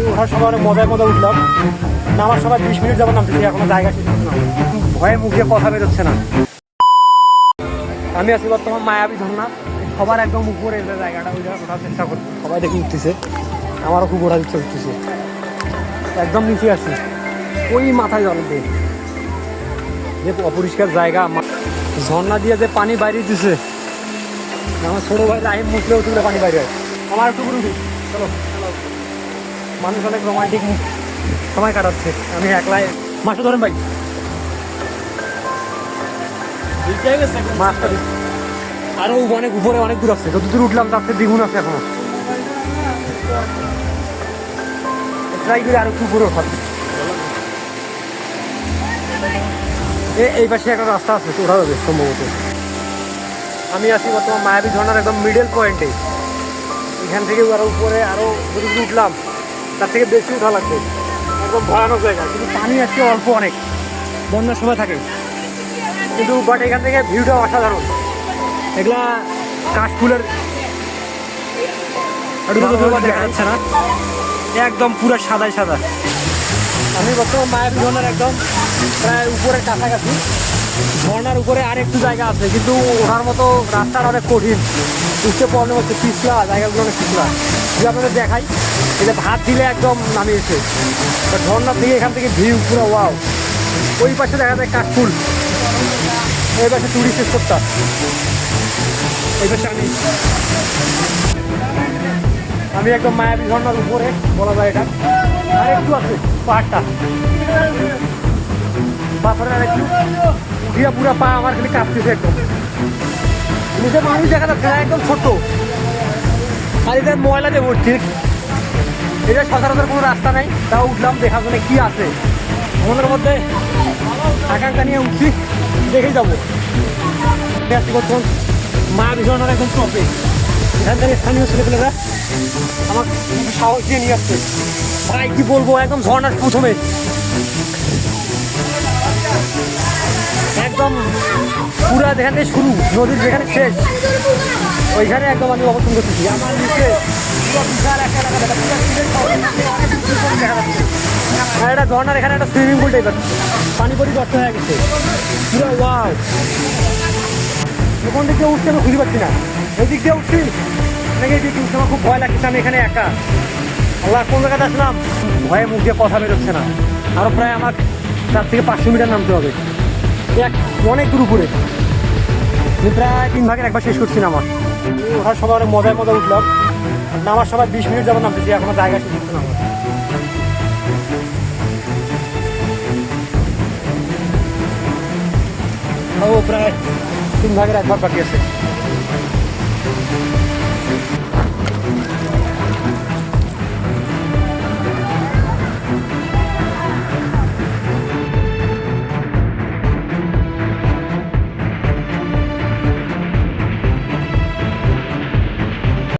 ওঠার সময় অনেক মজায় মজা উঠলাম। নামার সময় বিশ মিনিট যাবার নামতেছি, এখনও জায়গা শেষ না। ভয়ে মুখে কথা বেরোচ্ছে না। আমি আছি বর্তমান মায়াবী ঝর্ণা। সবার একদম উপরে জায়গাটা জায়গা ওঠার চেষ্টা করছি। সবাই দেখে উঠতেছে। আমারও খুব ওঠার ইচ্ছে উঠতেছে। একদম নিচে আছি। ওই মাথায় জল দিয়ে। যে অপরিষ্কার জায়গা, মা- ঝর্ণা দিয়ে যে পানি বাইরে দিছে। আমার ছোটো ভাই রাহিম মুখলেও তুলে পানি বাইরে হয়। আমার একটু চলো। মানুষ অনেক রোমান্টিক সময় কাটাচ্ছে। আমি একলাই। মাছটা ধরেন ভাই। আরও অনেক উপরে, অনেক দূর আছে। যত দূর উঠলাম, তার দ্বিগুণ আছে এখনও। ট্রাই করে আরও একটু উপরে ওঠার এই পাশে একটা রাস্তা আছে ওঠা যাবে সম্ভবত। আমি আছি বর্তমান মায়াবী ঝর্ণার একদম মিডল পয়েন্টে এখান থেকে আরও উপরে, আরও উঠলাম তার থেকে বেশি উঠা লাগবে। একদম ভয়ানক জায়গা। কিন্তু পানি আজকে অল্প অনেক। বন্যার সময় থাকে। কিন্তু বাট এখান থেকে ভিউটা অসাধারণ। এগুলা কাশফুলের দেখা যাচ্ছে না। একদম পুরো সাদাই সাদা। আমি বর্তমান মায়ের ঝর্ণার একদম প্রায় উপরে কাছাকাছি। ঝর্ণার উপরে আর একটু জায়গা আছে, কিন্তু ওঠার মতো রাস্তাটা অনেক কঠিন। উঠতে প্রবলেম হচ্ছে পিছলা, জায়গাগুলো অনেক পিছলা। যদি আপনাদের দেখাই এটা ভাত দিলে একদম নামিয়েছে। তো ঝর্ণার থেকে এখান থেকে ভিউ, পুরো ওয়াও ওই পাশে দেখা যায় কাশফুল এই পাশে টুরিস্ট স্পটটা এই পাশে আমি আমি একদম মায়াবী ঝর্ণার উপরে, বলা যায় এটা। আর একটু আছে, পাহাড়টা। পাথরের আর একটু উঠিয়া পুরা পা আমার খালি কাঁপতেছে একদম। নিচে মানুষ দেখা যাচ্ছে না, একদম ছোট। আর এটা ময়লা দিয়ে ভর্তি। এটা সচরাচর কোনো রাস্তা নাই। তাও উঠলাম দেখার জন্য কি আছে। আমাদের মধ্যে আকাঙ্ক্ষা নিয়ে উঠছি, দেখেই যাব। বর্তমান মা বিছানার একদম টপে এখানকার স্থানীয় ছেলেপেলেরা আমার সাহস দিয়ে নিয়ে আসছে। ভাই, কি বলব? একদম ঝর্ণার প্রথমে। একদম পুরা যেখানে শুরু, নদীর যেখানে শেষ, ওইখানে একদম আমি অবস্থান করতেছি। আমার নিচে একটা। আর এটা ঝর্ণার এখানে একটা সুইমিং পুল টাইপের পানি পরিবর্তন হয়ে গেছে। পুরো ওয়াও কোন দিক দিয়ে উঠছে আমি খুঁজে পাচ্ছি না। এই দিক দিয়ে উঠছি নাকি এই দিক উঠছে আমার খুব ভয় লাগছে আমি এখানে একা। আল্লাহ, কোন জায়গাতে আসলাম? ভয়ে মুখ দিয়ে কথা বেরোচ্ছে না। আরও প্রায় আমার চার থেকে পাঁচশো মিটার নামতে হবে। এক অনেক দূর উপরে। প্রায় তিন ভাগের একবার শেষ করছি না আমার ওঠার সময় অনেক মজায় মজা উঠলাম। নামার সময় বিশ মিনিট যাব নামতেছি, এখনও জায়গা শেষ হচ্ছে না আমার। ও, প্রায় তিন ভাগের একবার বাকি আছে।